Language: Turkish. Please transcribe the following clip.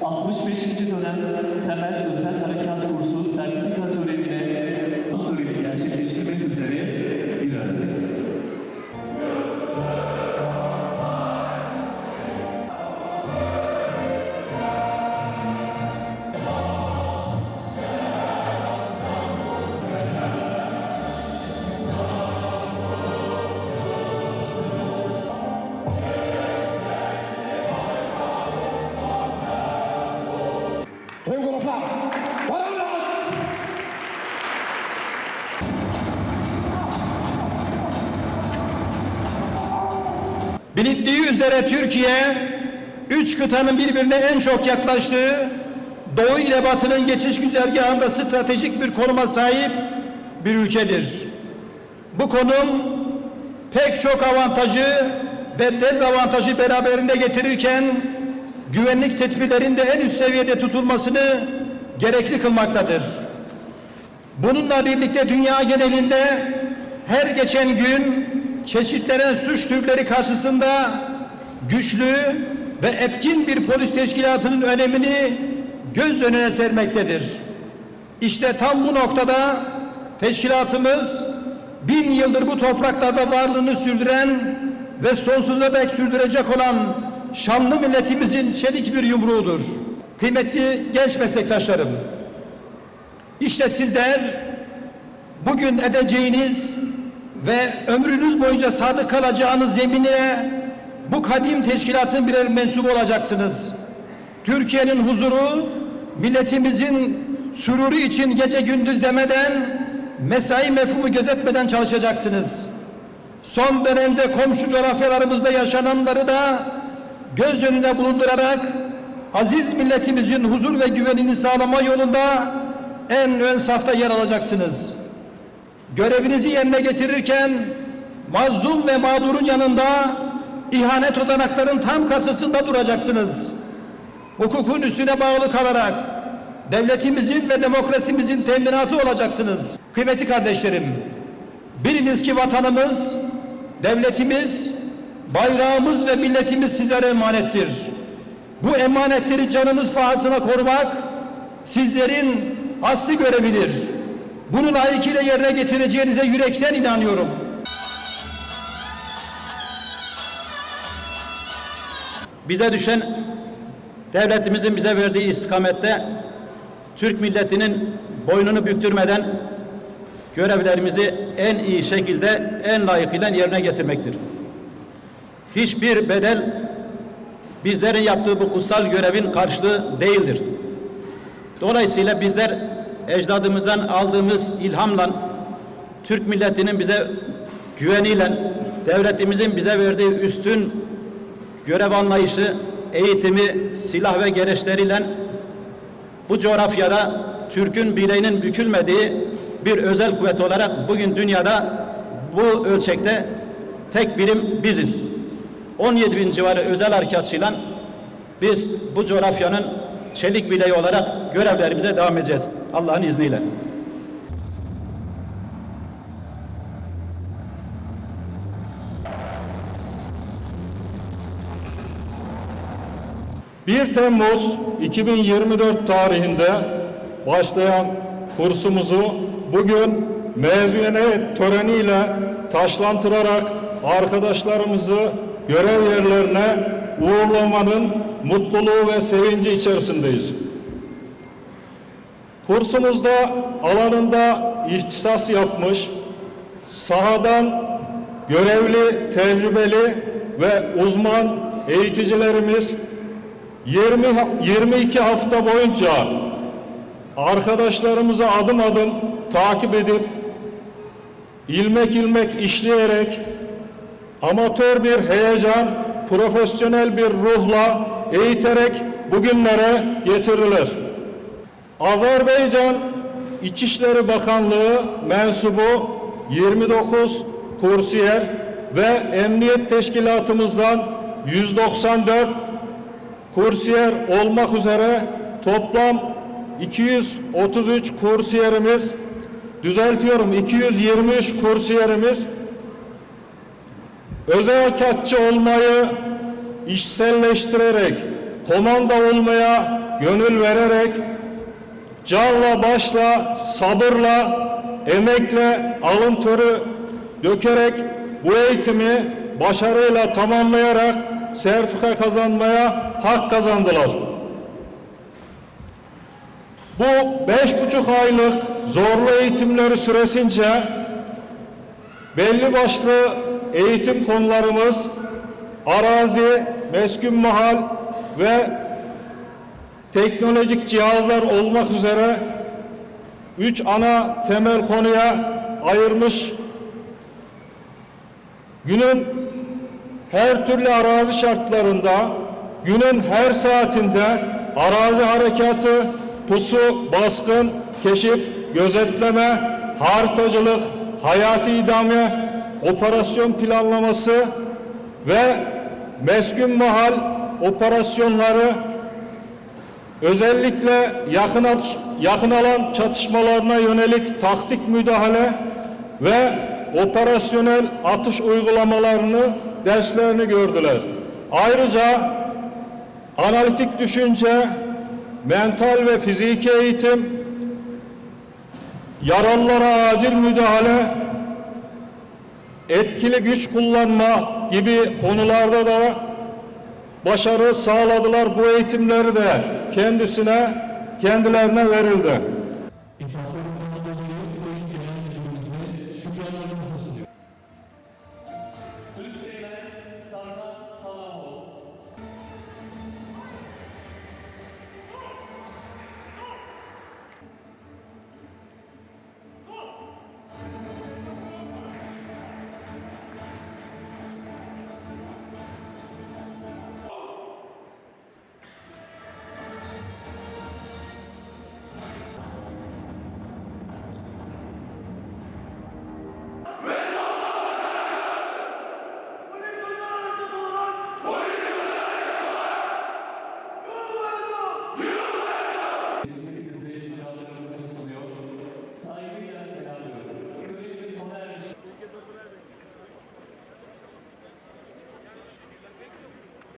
65. dönem temel özel harekat kursu sertifika törenine bu töreni gerçekleştirmek üzere bir aradayız. Bilindiği üzere Türkiye, üç kıtanın birbirine en çok yaklaştığı, Doğu ile Batı'nın geçiş güzergahında stratejik bir konuma sahip bir ülkedir. Bu konum pek çok avantajı ve dezavantajı beraberinde getirirken güvenlik tedbirlerinde en üst seviyede tutulmasını gerekli kılmaktadır. Bununla birlikte dünya genelinde her geçen gün çeşitlenen suç türleri karşısında güçlü ve etkin bir polis teşkilatının önemini göz önüne sermektedir. İşte tam bu noktada teşkilatımız bin yıldır bu topraklarda varlığını sürdüren ve sonsuza dek sürdürecek olan şanlı milletimizin çelik bir yumruğudur. Kıymetli genç meslektaşlarım, işte sizler bugün edeceğiniz ve ömrünüz boyunca sadık kalacağınız yeminine bu kadim teşkilatın birer mensubu olacaksınız. Türkiye'nin huzuru, milletimizin süruru için gece gündüz demeden, mesai mefhumu gözetmeden çalışacaksınız. Son dönemde komşu coğrafyalarımızda yaşananları da göz önüne bulundurarak aziz milletimizin huzur ve güvenini sağlama yolunda en ön safta yer alacaksınız. Görevinizi yerine getirirken mazlum ve mağdurun yanında ihanet odanakların tam karşısında duracaksınız. Hukukun üstüne bağlı kalarak devletimizin ve demokrasimizin teminatı olacaksınız. Kıymetli kardeşlerim, biliniz ki vatanımız, devletimiz, bayrağımız ve milletimiz sizlere emanettir. Bu emanetleri canınız pahasına korumak sizlerin asli görevidir. Bunu layıkıyla yerine getireceğinize yürekten inanıyorum. Bize düşen devletimizin bize verdiği istikamette Türk milletinin boynunu büktürmeden görevlerimizi en iyi şekilde en layıkıyla yerine getirmektir. Hiçbir bedel bizlerin yaptığı bu kutsal görevin karşılığı değildir. Dolayısıyla bizler ecdadımızdan aldığımız ilhamla Türk milletinin bize güveniyle devletimizin bize verdiği üstün görev anlayışı, eğitimi, silah ve gereçleriyle bu coğrafyada Türk'ün bileğinin bükülmediği bir özel kuvvet olarak bugün dünyada bu ölçekte tek birim biziz. 17 bin civarı özel harekatçıyla biz bu coğrafyanın çelik bileği olarak görevlerimize devam edeceğiz. Allah'ın izniyle. ...1 Temmuz 2024 tarihinde başlayan kursumuzu bugün mezuniyet töreniyle taşlantırarak arkadaşlarımızı görev yerlerine uğurlamanın mutluluğu ve sevinci içerisindeyiz. Kursumuzda alanında ihtisas yapmış, sahadan görevli, tecrübeli ve uzman eğiticilerimiz 20 ha- 22 hafta boyunca arkadaşlarımızı adım adım takip edip ilmek ilmek işleyerek amatör bir heyecan, profesyonel bir ruhla eğiterek bugünlere getirdiler. Azerbaycan İçişleri Bakanlığı mensubu 29 kursiyer ve Emniyet Teşkilatımızdan 194 kursiyer olmak üzere toplam 233 kursiyerimiz düzeltiyorum 223 kursiyerimiz özel harekatçı olmayı işselleştirerek komanda olmaya gönül vererek canla başla, sabırla, emekle, alın teri dökerek bu eğitimi başarıyla tamamlayarak sertifika kazanmaya hak kazandılar. Bu beş buçuk aylık zorlu eğitimleri süresince belli başlı eğitim konularımız arazi, meskun mahal ve teknolojik cihazlar olmak üzere üç ana temel konuya ayırmış. Günün her türlü arazi şartlarında, günün her saatinde arazi harekatı, pusu, baskın, keşif, gözetleme, haritacılık, hayati idame, operasyon planlaması ve meskun mahal operasyonları özellikle yakın, yakın alan çatışmalarına yönelik taktik müdahale ve operasyonel atış uygulamalarını derslerini gördüler. Ayrıca analitik düşünce, mental ve fiziki eğitim, yaralılara acil müdahale, etkili güç kullanma gibi konularda da başarı sağladılar. Bu eğitimleri de kendisine, kendilerine verildi.